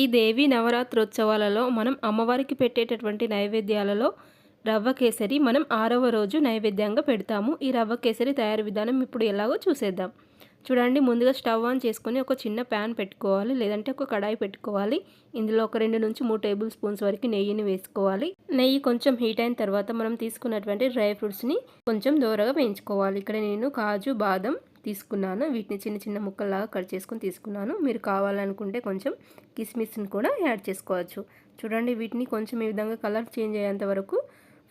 ఈ దేవి నవరాత్రోత్సవాలలో మనం అమ్మవారికి పెట్టేటటువంటి నైవేద్యాలలో రవ్వ కేసరి మనం ఆరవ రోజు నైవేద్యంగా పెడతాము. ఈ రవ్వ కేసరి తయారు విధానం ఇప్పుడు ఎలాగో చూసేద్దాం. చూడండి ముందుగా స్టవ్ ఆన్ చేసుకొని ఒక చిన్న ప్యాన్ పెట్టుకోవాలి లేదంటే ఒక కడాయి పెట్టుకోవాలి. ఇందులో ఒక రెండు నుంచి మూడు టేబుల్ స్పూన్స్ వరకు నెయ్యిని వేసుకోవాలి. నెయ్యి కొంచెం హీట్ అయిన తర్వాత మనం తీసుకున్నటువంటి డ్రై ఫ్రూట్స్ని కొంచెం దూరగా వేయించుకోవాలి. ఇక్కడ నేను కాజు బాదం తీసుకున్నాను. వీటిని చిన్న చిన్న ముక్కల్లాగా కట్ చేసుకొని తీసుకున్నాను. మీరు కావాలనుకుంటే కొంచెం కిస్మిస్ని కూడా యాడ్ చేసుకోవచ్చు. చూడండి వీటిని కొంచెం ఈ విధంగా కలర్ చేంజ్ అయ్యేంత వరకు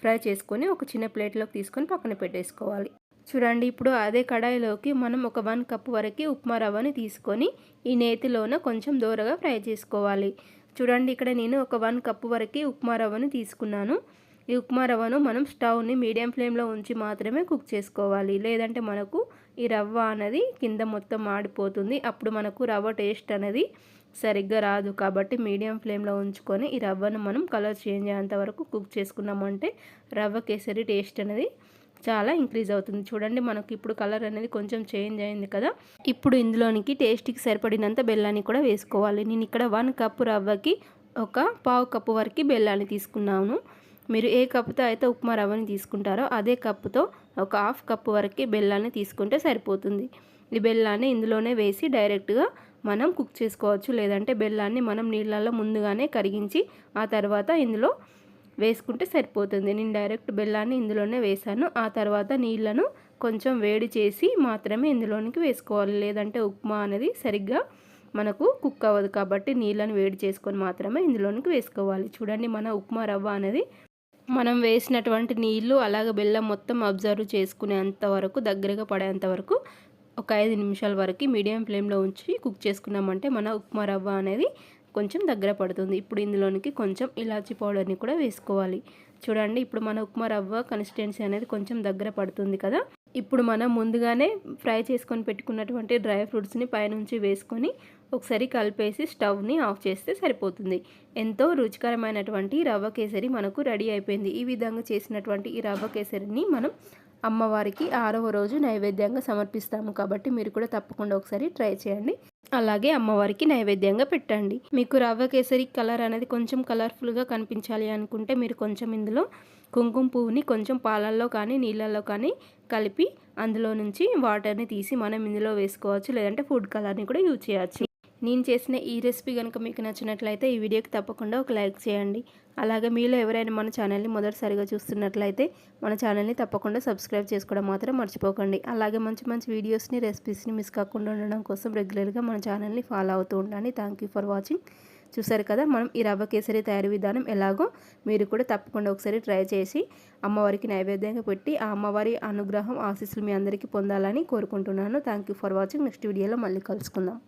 ఫ్రై చేసుకొని ఒక చిన్న ప్లేట్లోకి తీసుకొని పక్కన పెట్టేసుకోవాలి. చూడండి ఇప్పుడు అదే కడాయిలోకి మనం ఒక వన్ కప్ వరకు ఉప్మా రవ్వని తీసుకొని ఈ నేతిలోన కొంచెం దూరగా ఫ్రై చేసుకోవాలి. చూడండి ఇక్కడ నేను ఒక వన్ కప్ వరకు ఉప్మా రవ్వని తీసుకున్నాను. ఈ ఉప్మా రవ్వను మనం స్టవ్ని మీడియం ఫ్లేమ్లో ఉంచి మాత్రమే కుక్ చేసుకోవాలి. లేదంటే మనకు ఈ రవ్వ అనేది కింద మొత్తం ఆడిపోతుంది అప్పుడు మనకు రవ్వ టేస్ట్ అనేది సరిగ్గా రాదు. కాబట్టి మీడియం ఫ్లేమ్లో ఉంచుకొని ఈ రవ్వను మనం కలర్ చేంజ్ అయ్యేంత వరకు కుక్ చేసుకున్నామంటే రవ్వ కేసరి టేస్ట్ అనేది చాలా ఇంక్రీజ్ అవుతుంది. చూడండి మనకు ఇప్పుడు కలర్ అనేది కొంచెం చేంజ్ అయింది కదా. ఇప్పుడు ఇందులోనికి టేస్ట్కి సరిపడినంత బెల్లాన్ని కూడా వేసుకోవాలి. నేను ఇక్కడ వన్ కప్పు రవ్వకి ఒక పావు కప్పు వరకు బెల్లాన్ని తీసుకున్నాను. మీరు ఏ కప్పుతో అయితే ఉప్మా రవ్వని తీసుకుంటారో అదే కప్పుతో ఒక హాఫ్ కప్పు వరకు బెల్లాన్ని తీసుకుంటే సరిపోతుంది. ఈ బెల్లాన్ని ఇందులోనే వేసి డైరెక్ట్గా మనం కుక్ చేసుకోవచ్చు. లేదంటే బెల్లాన్ని మనం నీళ్ళల్లో ముందుగానే కరిగించి ఆ తర్వాత ఇందులో వేసుకుంటే సరిపోతుంది. నేను డైరెక్ట్ బెల్లాన్ని ఇందులోనే వేసాను ఆ తర్వాత నీళ్ళను కొంచెం వేడి చేసి మాత్రమే ఇందులోనికి వేసుకోవాలి. లేదంటే ఉప్మా అనేది సరిగ్గా మనకు కుక్ అవ్వదు కాబట్టి నీళ్ళని వేడి చేసుకొని మాత్రమే ఇందులోనికి వేసుకోవాలి. చూడండి మన ఉప్మా రవ్వ అనేది మనం వేసినటువంటి నీళ్ళు అలాగే బెల్లం మొత్తం అబ్జర్వ్ చేసుకునేంత వరకు దగ్గరగా పడేంత వరకు ఒక ఐదు నిమిషాల వరకు మీడియం ఫ్లేమ్లో ఉంచి కుక్ చేసుకున్నామంటే మన ఉప్మా రవ్వ అనేది కొంచెం దగ్గర పడుతుంది. ఇప్పుడు ఇందులోనికి కొంచెం ఇలాచీ పౌడర్ని కూడా వేసుకోవాలి. చూడండి ఇప్పుడు మన ఉప్మా రవ్వ కన్సిస్టెన్సీ అనేది కొంచెం దగ్గర పడుతుంది కదా. ఇప్పుడు మనం ముందుగానే ఫ్రై చేసుకొని పెట్టుకున్నటువంటి డ్రై ఫ్రూట్స్ని పైనుంచి వేసుకొని ఒకసారి కలిపేసి స్టవ్ని ఆఫ్ చేస్తే సరిపోతుంది. ఎంతో రుచికరమైనటువంటి రవ్వ కేసరి మనకు రెడీ అయిపోయింది. ఈ విధంగా చేసినటువంటి ఈ రవ్వ కేసరిని మనం అమ్మవారికి ఆరవ రోజు నైవేద్యంగా సమర్పిస్తాము. కాబట్టి మీరు కూడా తప్పకుండా ఒకసారి ట్రై చేయండి. అలాగే అమ్మవారికి నైవేద్యంగా పెట్టండి. మీకు రవ్వ కేసరి కలర్ అనేది కొంచెం కలర్ఫుల్గా కనిపించాలి అనుకుంటే మీరు కొంచెం ఇందులో కుంకుమ పువ్వుని కొంచెం పాలల్లో కానీ నీళ్ళల్లో కానీ కలిపి అందులో నుంచి వాటర్ని తీసి మనం ఇందులో వేసుకోవచ్చు. లేదంటే ఫుడ్ కలర్ని కూడా యూజ్ చేయవచ్చు నేను చేసిన ఈ రెసిపీ కనుక మీకు నచ్చినట్లయితే ఈ వీడియోకి తప్పకుండా ఒక లైక్ చేయండి. అలాగే మీలో ఎవరైనా మన ఛానల్ని మొదటిసారిగా చూస్తున్నట్లయితే మన ఛానల్ని తప్పకుండా సబ్స్క్రైబ్ చేసుకోవడం మాత్రం మర్చిపోకండి. అలాగే మంచి మంచి వీడియోస్ని రెసిపీస్ని మిస్ కాకుండా ఉండడం కోసం రెగ్యులర్గా మన ఛానల్ని ఫాలో అవుతూ ఉండండి. థ్యాంక్ ఫర్ వాచింగ్ చూసారు కదా మనం ఈ రవ్వ కేసరి తయారీ విధానం ఎలాగో మీరు కూడా తప్పకుండా ఒకసారి ట్రై చేసి అమ్మవారికి నైవేద్యంగా పెట్టి ఆ అమ్మవారి అనుగ్రహం ఆశీస్సులు మీ అందరికీ పొందాలని కోరుకుంటున్నాను. థ్యాంక్ ఫర్ వాచింగ్ నెక్స్ట్ వీడియోలో మళ్ళీ కలుసుకుందాం.